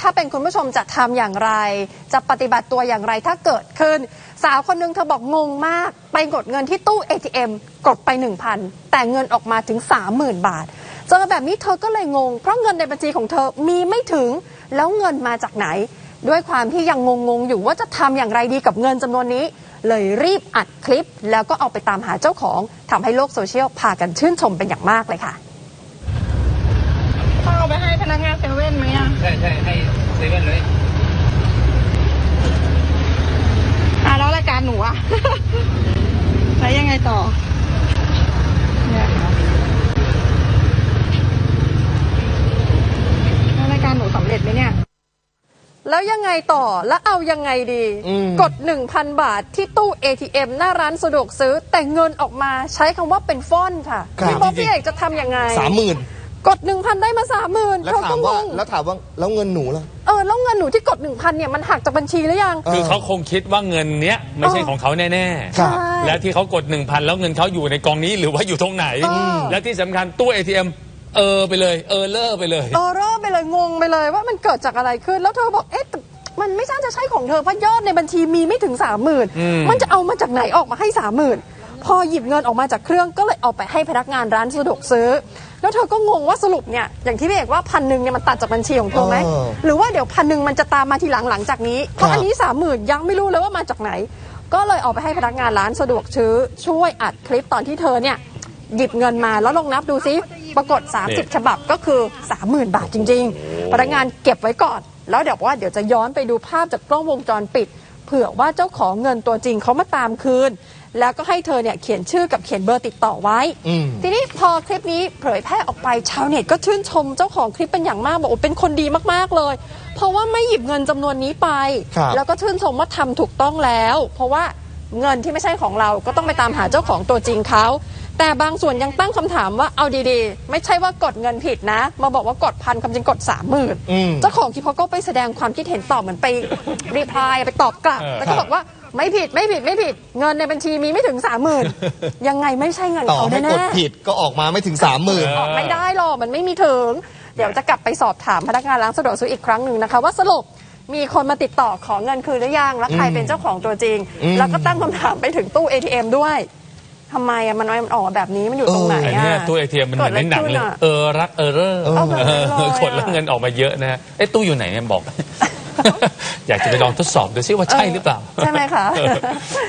ถ้าเป็นคุณผู้ชมจะทำอย่างไร จะปฏิบัติตัวอย่างไรถ้าเกิดขึ้น สาวคนหนึงเธอบอกงงมาก ไปกดเงินที่ตู้ ATM กดไป 1,000 แต่เงินออกมาถึง 30,000 บาท เจอแบบนี้เธอก็เลยงง เพราะเงินในบัญชีของเธอมีไม่ถึง แล้วเงินมาจากไหน ด้วยความที่ยังงงๆอยู่ว่าจะทำอย่างไรดีกับเงินจำนวนนี้ เลยรีบอัดคลิป แล้วก็เอาไปตามหาเจ้าของทำให้โลกโซเชียลพากันชื่นชมเป็นอย่างมากเลยค่ะ ต้องเอาไปให้พนักงานเซเว่นไหมอะใช่ใช่ให้เซเว่นเลยอะแล้วรายการหนูอะ แล้วยังไงต่อเนี่ยค่ะแล้วรายการหนูสำเร็จไหมเนี่ย แล้วยังไงต่อ แล้วเอายังไงดี อืม กด 1,000 บาทที่ตู้ ATM หน้าร้านสะดวกซื้อ แต่เงินออกมาใช้คำว่าเป็นฟ่อนค่ะครับ พี่บ๊อบพี่เอกจะทำยังไง สามหมื่น กด1,000ได้มา30,000แล้วเธอถาก็มงว่างแล้วถามว่าแล้วเงินหนูล่ะ เออแล้วเงินหนูที่กด1,000เนี่ยมันหักจากบัญชีหรือยังคือเขาคงคิดว่าเงินเนี้ยไม่ใช่ของเขาแน่ครับใช่ๆและที่เขากด 1,000 แล้วเงินเขาอยู่ในกองนี้หรือว่าอยู่ตรงไหนอืมและที่สำคัญตู้ ATM เออไปเลย เออเลอร์ไปเลย เออเร่อไปเลยงงไปเลยว่ามันเกิดจากอะไรขึ้น แล้วเธอบอกเอ๊ะแต่มันไม่ใช่จะใช่ของเธอเพราะยอดในบัญชีมีไม่ถึงสามหมื่นอืมมันจะเอามาจากไหนออกมาให้สามหมื่น พอหยิบเงินออกมาจากเครื่องก็เลยเอาไปให้พนักงานร้านสะดวกซื้อ แล้วเธอก็งงว่าสรุปเนี่ยอย่างที่พี่เอกว่าพันหนึ่งเนี่ยมันตัดจากบัญชีของเธอไหมเออหรือว่าเดี๋ยวพันหนึ่งมันจะตามมาทีหลังหลังจากนี้เพราะครับ อันนี้สามหมื่นยังไม่รู้เลยว่ามาจากไหน ก็เลยเอาไปให้พนักงานร้านสะดวกซื้อช่วยอัดคลิปตอนที่เธอเนี่ยหยิบเงินมาแล้วลองนับดูซิปรากฏ30 ฉบับก็คือ 30,000 บาทจริง ๆ พนักงานเก็บไว้ก่อน แล้วเดี๋ยวว่าเดี๋ยวจะย้อนไปดูภาพจากกล้องวงจรปิด เผื่อว่าเจ้าของเงินตัวจริงเขามาตามคืน แล้วก็ให้เธอเนี่ยเขียนชื่อกับเขียนเบอร์ติดต่อไว้ อืม ทีนี้พอคลิปนี้เผยแพร่ออกไปชาวเน็ตก็ชื่นชมเจ้าของคลิปเป็นอย่างมากบอกว่าเป็นคนดีมากๆเลย เพราะว่าไม่หยิบเงินจำนวนนี้ไป ครับ แล้วก็ชื่นชมว่าทำถูกต้องแล้ว เพราะว่าเงินที่ไม่ใช่ของเราก็ต้องไปตามหาเจ้าของตัวจริงเขา แต่บางส่วนยังตั้งคำถามว่าเอาดีๆ ไม่ใช่ว่ากดเงินผิดนะ มาบอกว่ากดพันคำจริงกดสามหมื่นเจ้าของคลิปเขาก็ไปแสดงความคิดเห็นตอบเหมือนไป รีพลายไปตอบกลับแล้วก็บอกว่าไม่ผิดไม่ผิดไม่ผิด เงินในบัญชีมีไม่ถึงสามหมื่นยังไงไม่ใช่เงินต่อเขาให้แน่กดผิดก็ออกมาไม่ถึงสามหมื่นออกไม่ได้หรอกมันไม่มีถึง เดี๋ยวจะกลับไปสอบถามพนักงานร้านสะดวกซื้ออีกครั้งหนึ่งนะคะ ว่าสรุปมีคนมาติดต่อขอเงินคืนหรือยังและใครเป็นเจ้าของตัวจริงแล้วก็ตั้งคำถามไปถึงตู้ ATM ด้วย ทำไมอะมันมันออกมาแบบนี้มันอยู่ตรงไหนแต่อะ เนี่ยตู้ ATM มันเหมือนในหนังเลยกิดอะไรขึ้นอะเออรักเออเรอร์เอาแบบนั้นเลยอะ กดแล้วเงินออกมาเยอะนะฮะเอ้ตู้อยู่ไหนเนี่ยบอก อยากจะไปลองทดสอบดูซิว่าใช่หรือเปล่า ใช่ไหมคะ